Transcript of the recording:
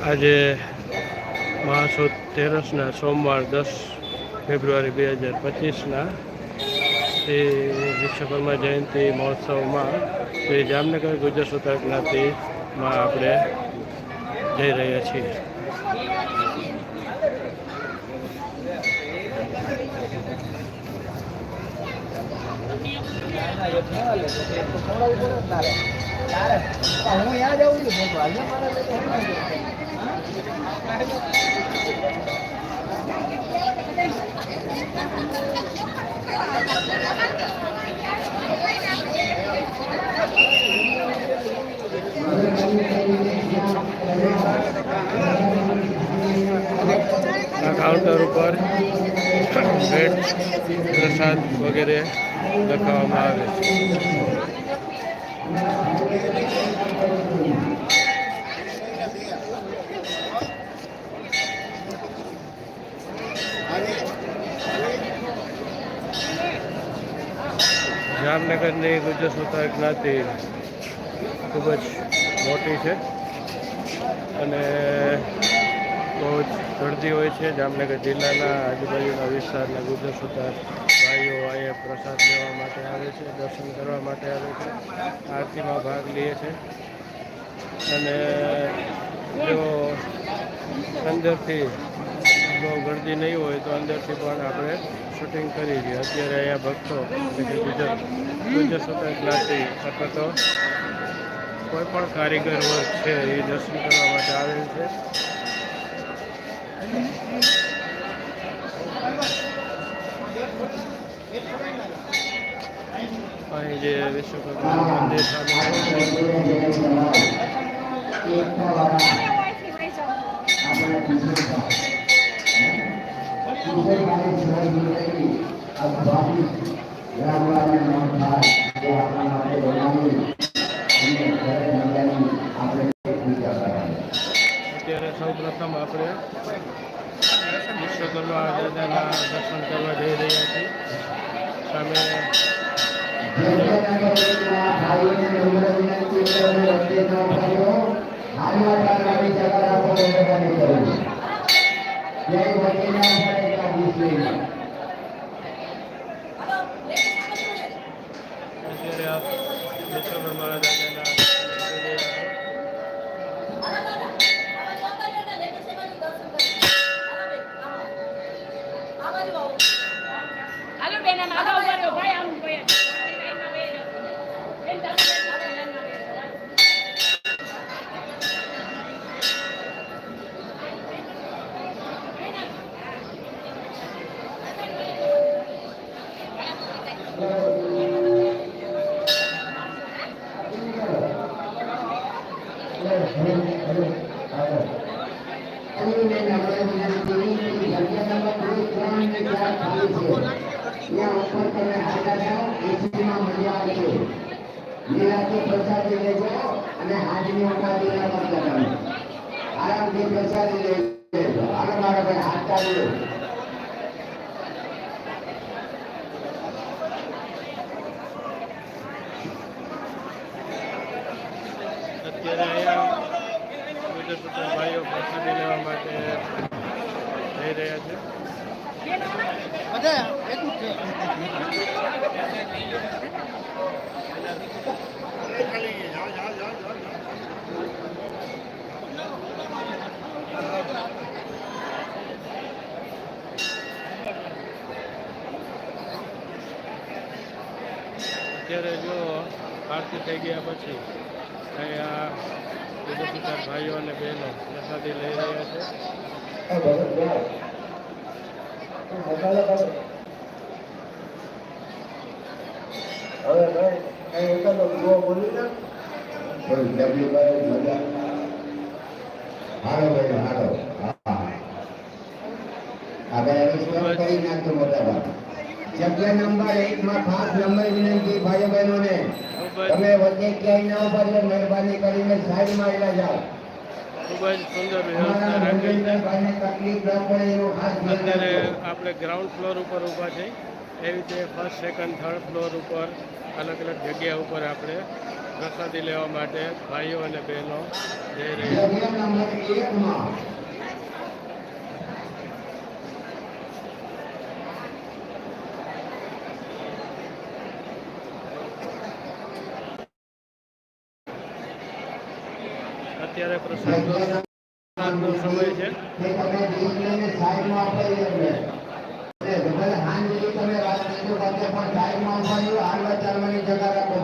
આજે મહાસુદ તેરસના સોમવાર દસ ફેબ્રુઆરી બે હજાર પચીસના શ્રી વિશ્વકર્મા જયંતિ મહોત્સવમાં શ્રી જામનગર ગુજર સત્તા જ્ઞાતિમાં આપણે જઈ રહ્યા છીએ. હું યાદ આવું છું. કાઉન્ટર ઉપર ભેટ પ્રસાદ વગેરે લખાવવામાં આવે છે. જામનગરની ગુજર સુતાર જ્ઞાતિ ખૂબ જ મોટી છે. અને બહુ જ દર્દી હોય છે. જામનગર જિલ્લાના આજુબાજુના વિસ્તારના ગુજર સુતાર ભાઈઓ અહીંયા પ્રસાદ લેવા માટે આવે છે, દર્શન કરવા માટે આવે છે, આરતીમાં ભાગ લે છે. અને જો અંદરથી બહુ ગળદી નહીં હોય તો અંદરથી પણ આપણે શૂટિંગ કરી છીએ અત્યારે અહીંયા ભક્તો, એટલે કે ગુજર ગુજર સુતાર જ્ઞાતિ અથવા તો કોઈ પણ કારીગર વર્ગ છે, એ દર્શન કરવા માટે આવેલ છે. અહીં જે વિશ્વકર્મા મંદિર અત્યારે સૌ પ્રથમ આપણે વિશ્વકર્મા દાદાના દર્શન કરવા જઈ રહ્યા છીએ સામે અત્યારે વિશ્વકર્મા દાદાના દર્શન કરી રહ્યા છો. હાલો બેન આમ આગળ ઊભા રહો આરામથી પ્રસાદી લઈ મારા ભાઈ હાથ ચાલુ અત્યારે ભાઈઓ પ્રસાદી લેવા માટે જઈ રહ્યા છે. અત્યારે જો આરતી થઈ ગયા પછી અહીંયા ગુજર સુતાર ભાઈઓ અને બહેનો પ્રસાદી લઈ રહ્યા છે હવે ભાઈ કઈ એકાદો જુઓ બોલી ને થોડી ડબલી ભાઈ મજા હાલો ભાઈ હાલો હા આ ભાઈ હવે સ્વયં કરી નાખજો મોટા ભાગ જગ્યા નંબર એક માં ખાસ નંબર વિનંતી ભાઈઓ બહેનોને ખૂબ જ તમે વચ્ચે ક્યાંય ના ઊભા મહેરબાની કરીને સાઈડમાં આવેલા જાઓ આપણે ગ્રાઉન્ડ ફ્લોર ઉપર ઊભા છે. એવી રીતે ફર્સ્ટ સેકન્ડ થર્ડ ફ્લોર ઉપર અલગ અલગ જગ્યા ઉપર આપણે પ્રસાદી લેવા માટે ભાઈઓ અને બહેનો જઈ રહ્યા અત્યારે પ્રસાદનો સમય છે. તમે રાત પણ સાઈડમાં અપાઈ હાલવા ચાલવાની જગ્યા રાખો.